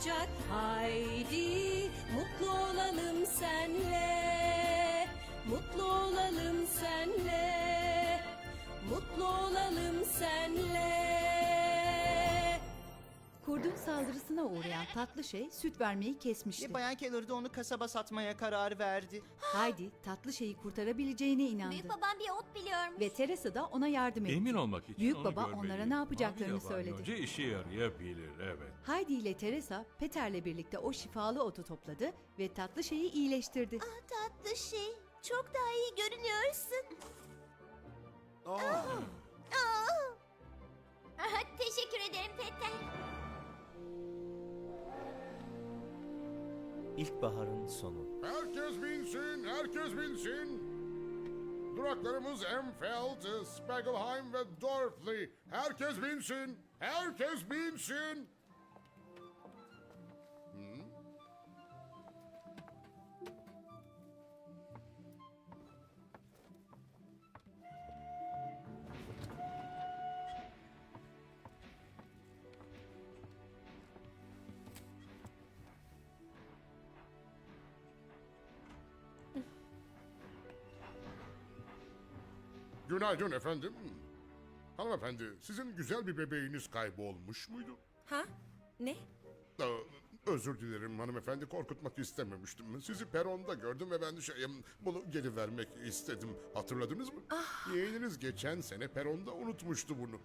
olacak. Haydi mutlu olalım senle Kurdun saldırısına uğrayan tatlı şey süt vermeyi kesmişti. Ve Bayan Keller de onu kasaba satmaya karar verdi. Haydi tatlı şeyi kurtarabileceğine inandı. Büyük babam bir ot biliyormuş. Ve Teresa da ona yardım etti. Emin olmak için Büyük onu baba görmeliyim. onlara ne yapacaklarını Mavi söyledi. yabancı işe yarayabilir evet. Haydi ile Teresa Peter'le birlikte o şifalı otu topladı ve tatlı şeyi iyileştirdi. Ah tatlı şey. Çok daha iyi görünüyorsun. İlkbaharın sonu. Herkes binsin, herkes binsin. Duraklarımız Emfeld, Spagelheim ve Dorfli. Herkes binsin, herkes binsin. Günaydın efendim. Hanımefendi, sizin güzel bir bebeğiniz kaybolmuş muydu? Ha? Ne? Aa, özür dilerim hanımefendi, korkutmak istememiştim. Sizi peronda gördüm ve ben şey, bunu geri vermek istedim. Hatırladınız mı? Yeğeniniz geçen sene peronda unutmuştu bunu.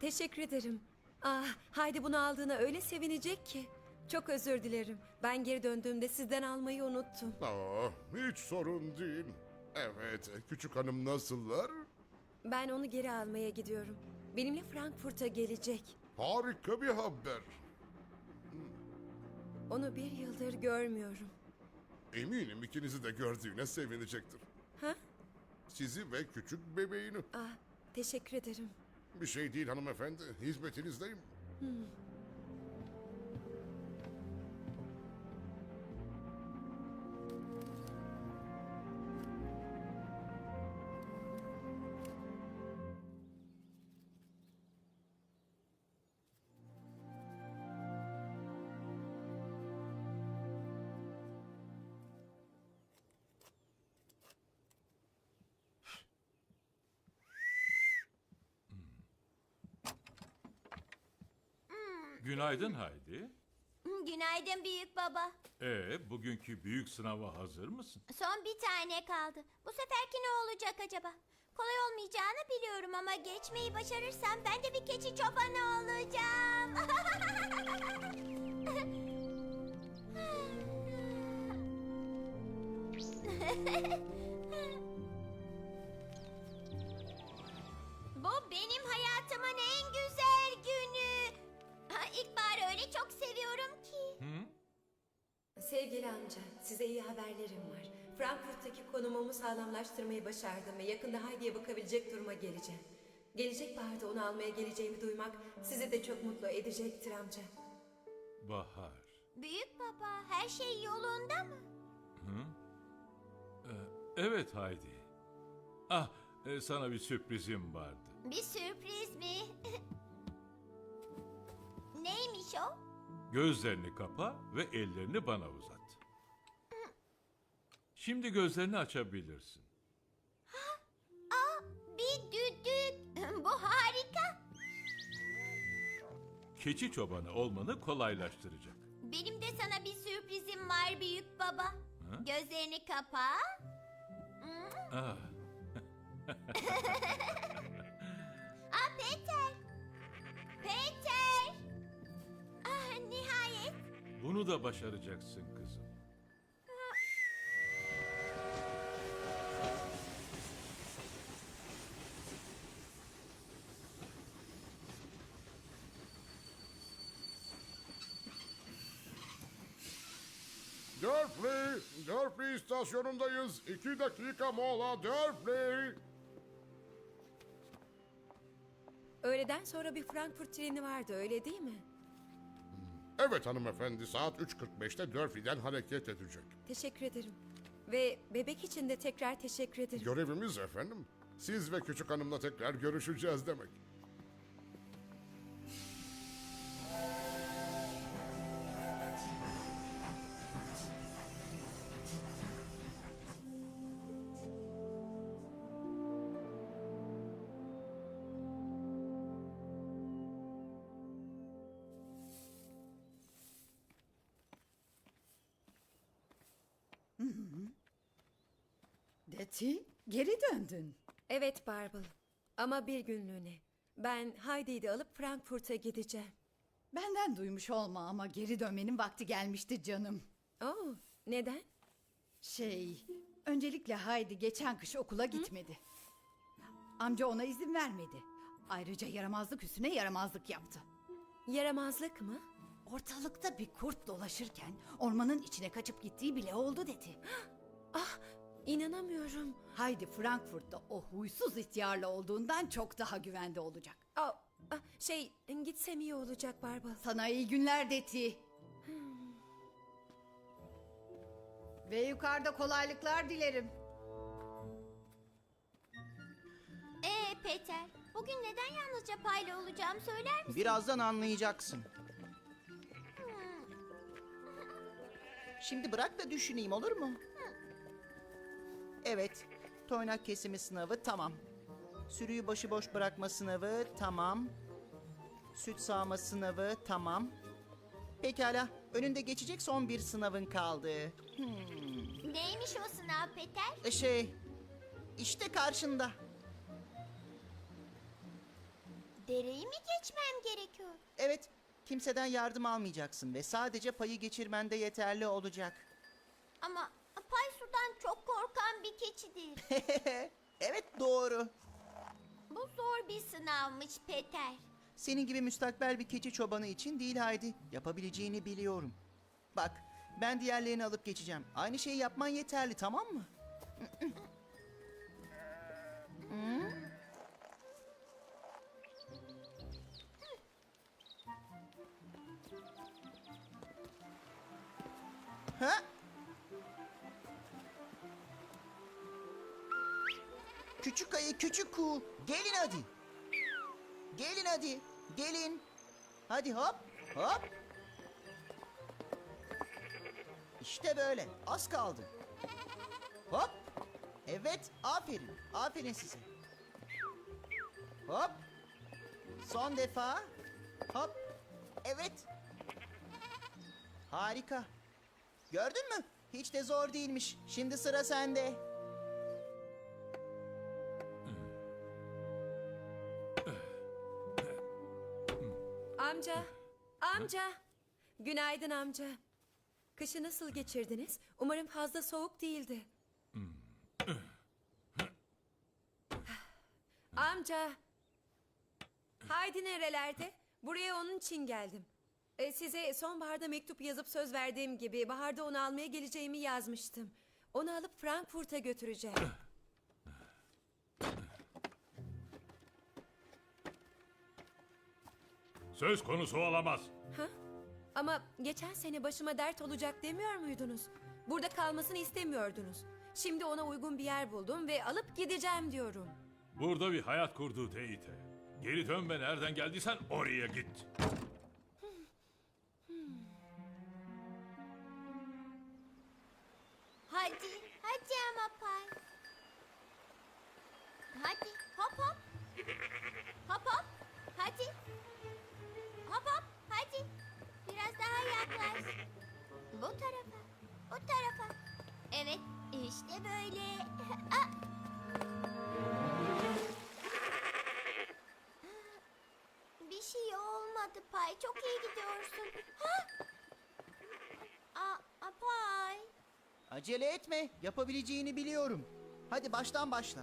Teşekkür ederim. Ah, Haydi bunu aldığına öyle sevinecek ki. Çok özür dilerim. Ben geri döndüğümde sizden almayı unuttum. Aa, hiç sorun değil. Evet, küçük hanım nasıllar? Ben onu geri almaya gidiyorum. Benimle Frankfurt'a gelecek. Harika bir haber. Onu bir yıldır görmüyorum. Eminim ikinizi de gördüğüne sevinecektir. Ha? Sizi ve küçük bebeğini. Ah, teşekkür ederim. Bir şey değil hanımefendi, hizmetinizdeyim. Günaydın Haydi. Günaydın büyük baba. Ee, bugünkü büyük sınava hazır mısın? Son bir tane kaldı. Bu seferki ne olacak acaba? Kolay olmayacağını biliyorum ama geçmeyi başarırsam ben de bir keçi çobanı olacağım. Sevgili amca, size iyi haberlerim var. Frankfurt'taki konumumu sağlamlaştırmayı başardım ve yakında Haydi'ye bakabilecek duruma geleceğim. Gelecek baharda onu almaya geleceğimi duymak sizi de çok mutlu edecektir amca. Bahar. Büyük baba her şey yolunda mı? Evet Haydi. Ah, e, sana bir sürprizim vardı. Bir sürpriz mi? Neymiş o? Gözlerini kapa ve ellerini bana uzat. Şimdi gözlerini açabilirsin. Aa, bir düdük. Bu harika. Keçi çobanı olmanı kolaylaştıracak. Benim de sana bir sürprizim var büyük baba. Gözlerini kapa. Ah, bunu da başaracaksın kızım. Dörfli, Dörfli istasyonundayız. İki dakika mola Dörfli. Öğleden sonra bir Frankfurt treni vardı öyle değil mi? Evet hanımefendi, saat 3.45'te Dörfli'den hareket edecek. Teşekkür ederim. Ve bebek için de tekrar teşekkür ederim. Görevimiz efendim. Siz ve küçük hanımla tekrar görüşeceğiz demek. Patty, geri döndün. Evet Barbel. Ama bir günlüğüne. Ben Heidi'yi de alıp Frankfurt'a gideceğim. Benden duymuş olma ama geri dönmenin vakti gelmişti canım. Oo, neden? Şey, öncelikle Haydi geçen kış okula gitmedi. Amca ona izin vermedi. Ayrıca yaramazlık üstüne yaramazlık yaptı. Yaramazlık mı? Ortalıkta bir kurt dolaşırken ormanın içine kaçıp gittiği bile oldu dedi. Ah, inanamıyorum. Haydi Frankfurt'ta o huysuz ihtiyarla olduğundan çok daha güvende olacak. Aa, ah, şey, gitsem iyi olacak Barbel. Sana iyi günler Deti. Ve yukarıda kolaylıklar dilerim. Ee Peter, bugün neden yalnızca payla olacağım söyler misin? Birazdan anlayacaksın. Şimdi bırak da düşüneyim olur mu? Evet. Toynak kesimi sınavı tamam. Sürüyü başıboş bırakma sınavı tamam. Süt sağma sınavı tamam. Pekala. Önünde geçecek son bir sınavın kaldı. Neymiş o sınav Peter? E şey... işte karşında. Dereyi mi geçmem gerekiyor? Evet. Kimseden yardım almayacaksın ve sadece payı geçirmende yeterli olacak. Ama pay sudan çok korkan bir keçidir. evet doğru. Bu zor bir sınavmış Peter. Senin gibi müstakbel bir keçi çobanı için değil Haydi. Yapabileceğini biliyorum. Bak, ben diğerlerini alıp geçeceğim. Aynı şeyi yapman yeterli, tamam mı? Ha? Küçük ayı, küçük kuğu. Gelin hadi. Gelin hadi. Gelin. Hadi hop. Hop. İşte böyle. Az kaldı. Hop. Evet. Aferin. Aferin size. Hop. Son defa. Hop. Evet. Harika. Gördün mü? Hiç de zor değilmiş. Şimdi sıra sende. Amca, amca. Günaydın amca. Kışı nasıl geçirdiniz? Umarım fazla soğuk değildi. amca. Haydi nerelerde? Buraya onun için geldim. E, size sonbaharda mektup yazıp söz verdiğim gibi baharda onu almaya geleceğimi yazmıştım. Onu alıp Frankfurt'a götüreceğim. Söz konusu olamaz. Ama geçen sene başıma dert olacak demiyor muydunuz? Burada kalmasını istemiyordunuz. Şimdi ona uygun bir yer buldum ve alıp gideceğim diyorum. Burada bir hayat kurdu Teyite. Geri dön ve nereden geldiysen oraya git. Hadi, hadi ama pay. Hadi, hop hop. Hop hop, hadi. Yaklaş. Bu tarafa, bu tarafa. Evet, işte böyle. Ah! Bir şey olmadı Pay, çok iyi gidiyorsun. Ha? Aa, aa, Pay. Acele etme. Yapabileceğini biliyorum. Hadi baştan başla.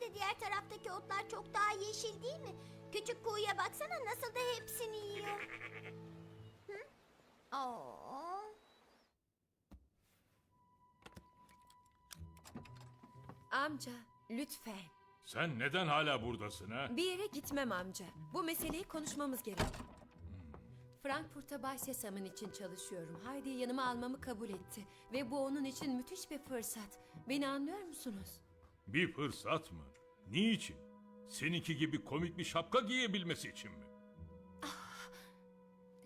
De diğer taraftaki otlar çok daha yeşil değil mi? Küçük kuyuya baksana nasıl da hepsini yiyor. Hı? Oo. Amca, lütfen. Sen neden hala buradasın ha? Bir yere gitmem amca. Bu meseleyi konuşmamız gerek. Frankfurt'ta Bay Sesam'ın için çalışıyorum. Heidi'yi yanıma almamı kabul etti. Ve bu onun için müthiş bir fırsat. Beni anlıyor musunuz? Bir fırsat mı? Niçin? Seninki gibi komik bir şapka giyebilmesi için mi?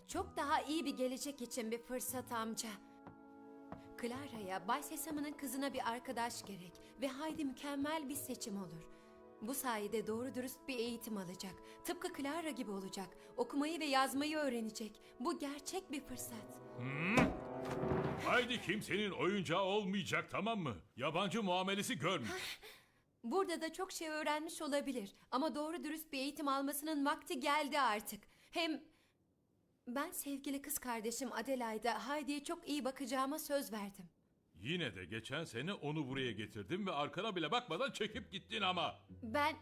Çok daha iyi bir gelecek için bir fırsat amca. Clara'ya Bay Sesam'ın kızına bir arkadaş gerek. Ve Heidi mükemmel bir seçim olur. Bu sayede doğru dürüst bir eğitim alacak. Tıpkı Clara gibi olacak. Okumayı ve yazmayı öğrenecek. Bu gerçek bir fırsat. Haydi kimsenin oyuncağı olmayacak tamam mı? Yabancı muamelesi görmeyecek. Burada da çok şey öğrenmiş olabilir. Ama doğru dürüst bir eğitim almasının vakti geldi artık. Hem ben sevgili kız kardeşim Adelaide'a Heidi'ye çok iyi bakacağıma söz verdim. Yine de geçen sene onu buraya getirdim ve arkana bile bakmadan çekip gittin ama. Ben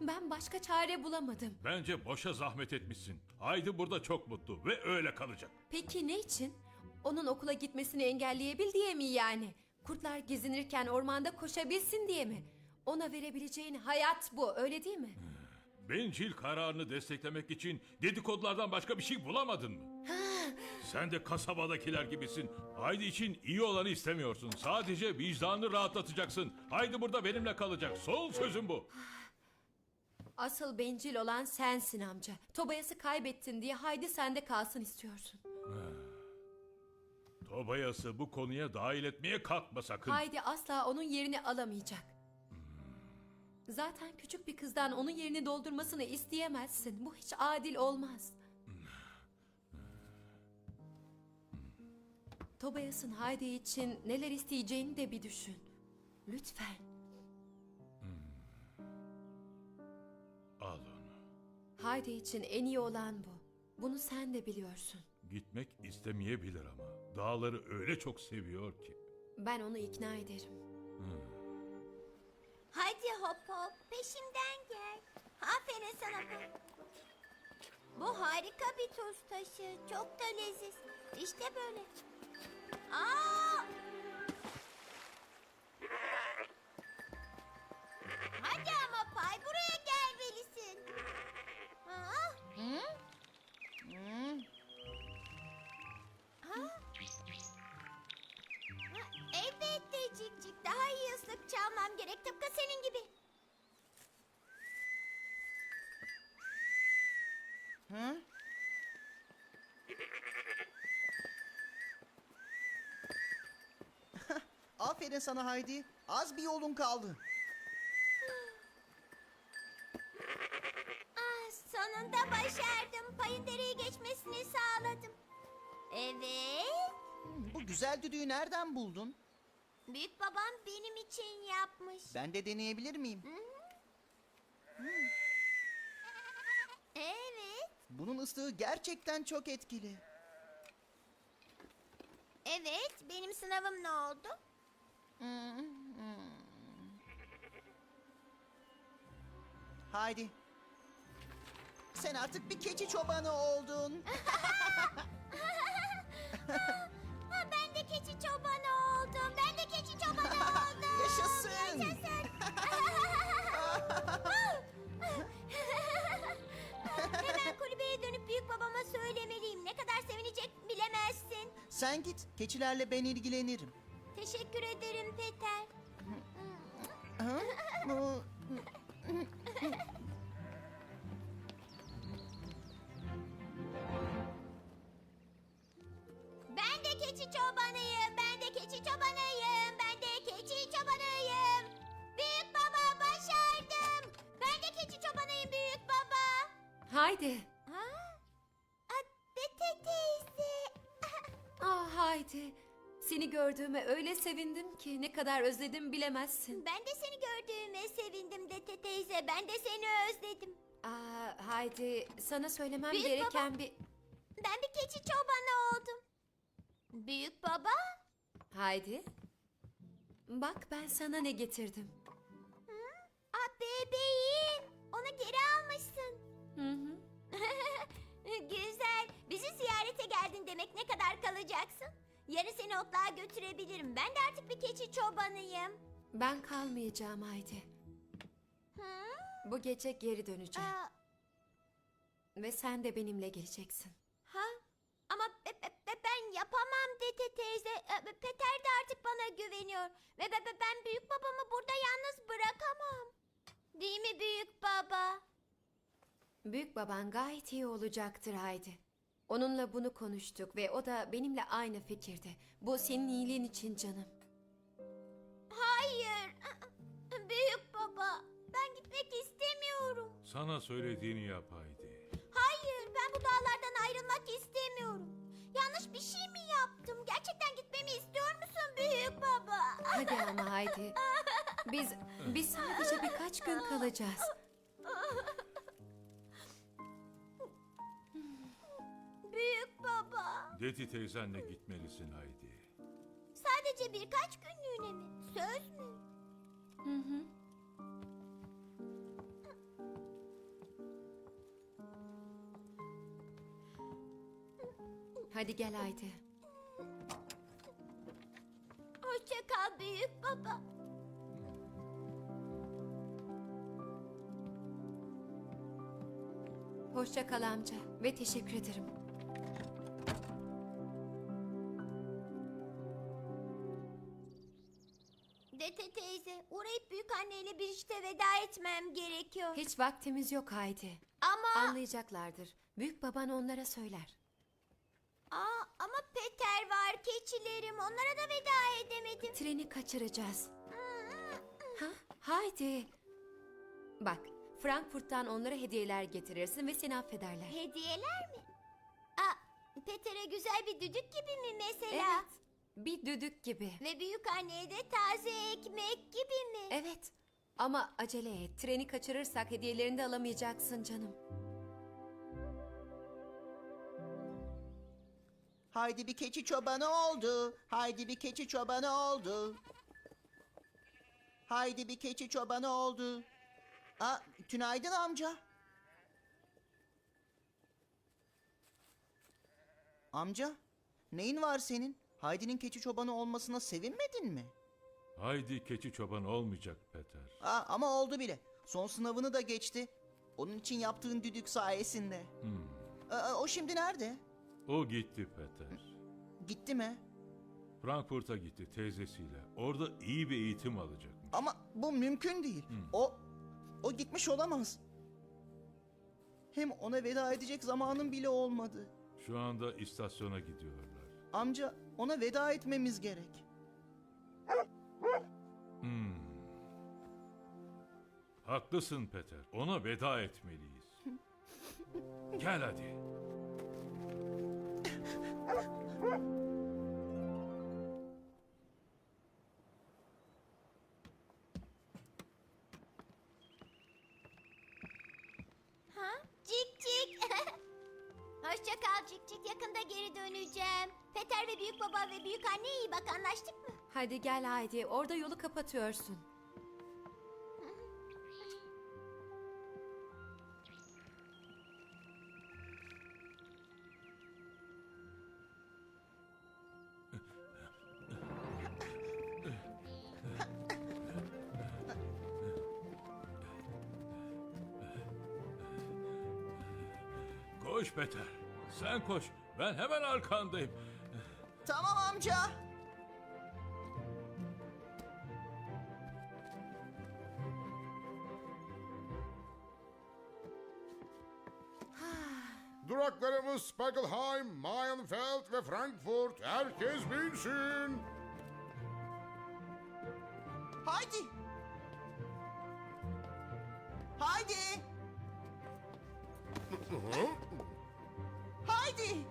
ben başka çare bulamadım. Bence boşa zahmet etmişsin. Haydi burada çok mutlu ve öyle kalacak. Peki ne için? Onun okula gitmesini engelleyebil diye mi yani? Kurtlar gezinirken ormanda koşabilsin diye mi? Ona verebileceğin hayat bu, öyle değil mi? Bencil kararını desteklemek için dedikodulardan başka bir şey bulamadın mı? Sen de kasabadakiler gibisin. Haydi için iyi olanı istemiyorsun. Sadece vicdanını rahatlatacaksın. Haydi burada benimle kalacak. Sol sözüm bu. Asıl bencil olan sensin amca. Tobayası kaybettin diye haydi sende kalsın istiyorsun. Tobayası bu konuya dahil etmeye kalkma sakın. Haydi asla onun yerini alamayacak. Zaten küçük bir kızdan onun yerini doldurmasını isteyemezsin. Bu hiç adil olmaz. Tobayas'ın Haydi için neler isteyeceğini de bir düşün. Lütfen. Al onu. Haydi için en iyi olan bu. Bunu sen de biliyorsun. Gitmek istemeyebilir ama. Dağları öyle çok seviyor ki. Ben onu ikna ederim. Hadi hop hop peşimden gel. Aferin sana. Bu harika bir tuz taşı. Çok da leziz. İşte böyle. Aa! Hadi ama pay buraya Islık çalmam gerek. Tıpkı senin gibi. Hı? Aferin sana Haydi. Az bir yolun kaldı. Ah, sonunda başardım. Payın dereyi geçmesini sağladım. Evet. Bu güzel düdüğü nereden buldun? Büyük babam benim için yapmış. Ben de deneyebilir miyim? Evet. Bunun ıslığı gerçekten çok etkili. Evet. Benim sınavım ne oldu? Haydi. Sen artık bir keçi çobanı oldun. Ben de keçi çobanı oldum. Ben de keçi çobanı oldum. Yaşasın. Yaşasın. Hemen kulübeye dönüp büyük babama söylemeliyim. Ne kadar sevinecek bilemezsin. Sen git. Keçilerle ben ilgilenirim. Teşekkür ederim Peter. Hı? Bu- çobanıyım. Ben de keçi çobanıyım. Ben de keçi çobanıyım. Büyük baba başardım. Ben de keçi çobanıyım büyük baba. Haydi. Ha? Aa, Bete teyze. Ah Haydi. Seni gördüğüme öyle sevindim ki ne kadar özledim bilemezsin. Ben de seni gördüğüme sevindim Dete teyze. Ben de seni özledim. Aa, Haydi sana söylemem Büyük gereken bir... Ben bir keçi çobanı oldum. Büyük baba. Haydi. Bak ben sana ne getirdim. Ah bebeğim. Onu geri almışsın. Hı hı. Güzel. Bizi ziyarete geldin demek ne kadar kalacaksın? Yarın seni otluğa götürebilirim. Ben de artık bir keçi çobanıyım. Ben kalmayacağım Haydi. Hı? Bu gece geri döneceğim. Aa, Ve sen de benimle geleceksin. ha? Ama be- be- be- ben yapamam Dete teyze. Ee, Peter de artık bana güveniyor. Ve be- be- ben büyük babamı burada yalnız bırakamam. Değil mi büyük baba? Büyük baban gayet iyi olacaktır Haydi. Onunla bunu konuştuk ve o da benimle aynı fikirde. Bu senin iyiliğin için canım. Hayır. Büyük baba. Ben gitmek gitmek istemiyorum. Sana söylediğini yap Haydi. Hayır, ben bu dağlardan ayrılmak istemiyorum. Yanlış bir şey mi yaptım? Gerçekten gitmemi istiyor musun büyük baba? Hadi ama Haydi. Biz biz sadece birkaç gün kalacağız. Büyük baba. Dedi teyzenle gitmelisin Haydi. Sadece birkaç günlüğüne mi? Söz mü? Hadi gel Haydi. Hoşça kal büyük baba. Hoşça kal amca ve teşekkür ederim. Dete teyze, uğrayıp büyük anneyle bir işte veda etmem gerekiyor. Hiç vaktimiz yok Haydi. Ama Anlayacaklardır. Büyük baban onlara söyler. Aa, ama Peter var, keçilerim. Onlara da veda edemedim. Treni kaçıracağız. Ha? Haydi. Bak, Frankfurt'tan onlara hediyeler getirirsin ve seni affederler. Hediyeler mi? Aa, Peter'e güzel bir düdük gibi mi mesela? Evet. Bir düdük gibi. Ve büyük anneye de taze ekmek gibi mi? Evet. Ama acele et. Treni kaçırırsak hediyelerini de alamayacaksın canım. Haydi bir keçi çobanı oldu. Haydi bir keçi çobanı oldu. Haydi bir keçi çobanı oldu. Aa, tünaydın amca. Amca, neyin var senin? Haydi'nin keçi çobanı olmasına sevinmedin mi? Haydi keçi çoban olmayacak Peter. Aa, ama oldu bile. Son sınavını da geçti. Onun için yaptığın düdük sayesinde. Aa, o şimdi nerede? O gitti Peter. Gitti mi? Frankfurt'a gitti teyzesiyle. Orada iyi bir eğitim alacakmış. Ama bu mümkün değil. O o gitmiş olamaz. Hem ona veda edecek zamanım bile olmadı. Şu anda istasyona gidiyorlar. Amca ona veda etmemiz gerek. Haklısın Peter. Ona veda etmeliyiz. Gel hadi. Ha? Cik cik. Hoşça kal cik cik. Yakında geri döneceğim. Peter ve büyük baba ve büyük anne iyi bak anlaştık mı? Hadi gel Haydi. Orada yolu kapatıyorsun. Koş Peter. Sen koş. Ben hemen arkandayım. Tamam amca. Duraklarımız Spiegelheim, Mayenfeld ve Frankfurt. Herkes binsin. Haydi. Haydi. Haydi.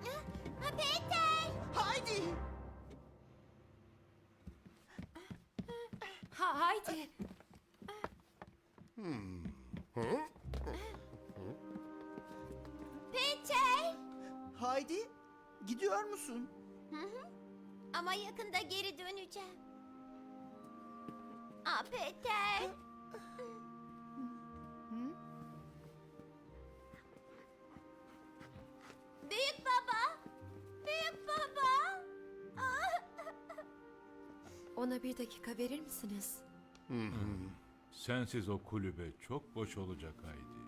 Ha, Peter. Haydi. Ha Haydi. Peter. Haydi. Gidiyor musun? Ama yakında geri döneceğim. Aa Peter. Ona bir dakika verir misiniz? Sensiz o kulübe çok boş olacak Haydi.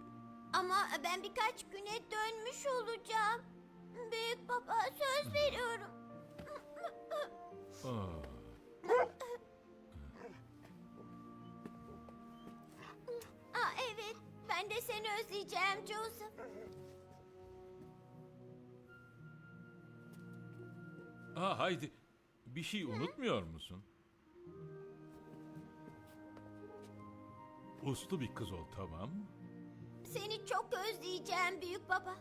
Ama ben birkaç güne dönmüş olacağım. Büyük baba söz veriyorum. Aa, Aa evet. Ben de seni özleyeceğim Joseph. Aa, Haydi. Bir şey unutmuyor musun? Uslu bir kız ol tamam? Seni çok özleyeceğim büyük baba.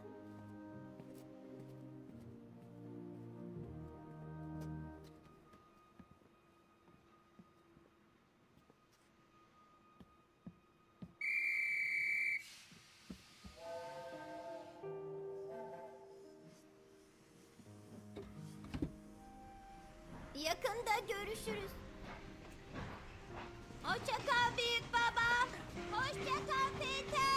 Yakında görüşürüz. Hoşça kal büyük. Hoşça kal Peter.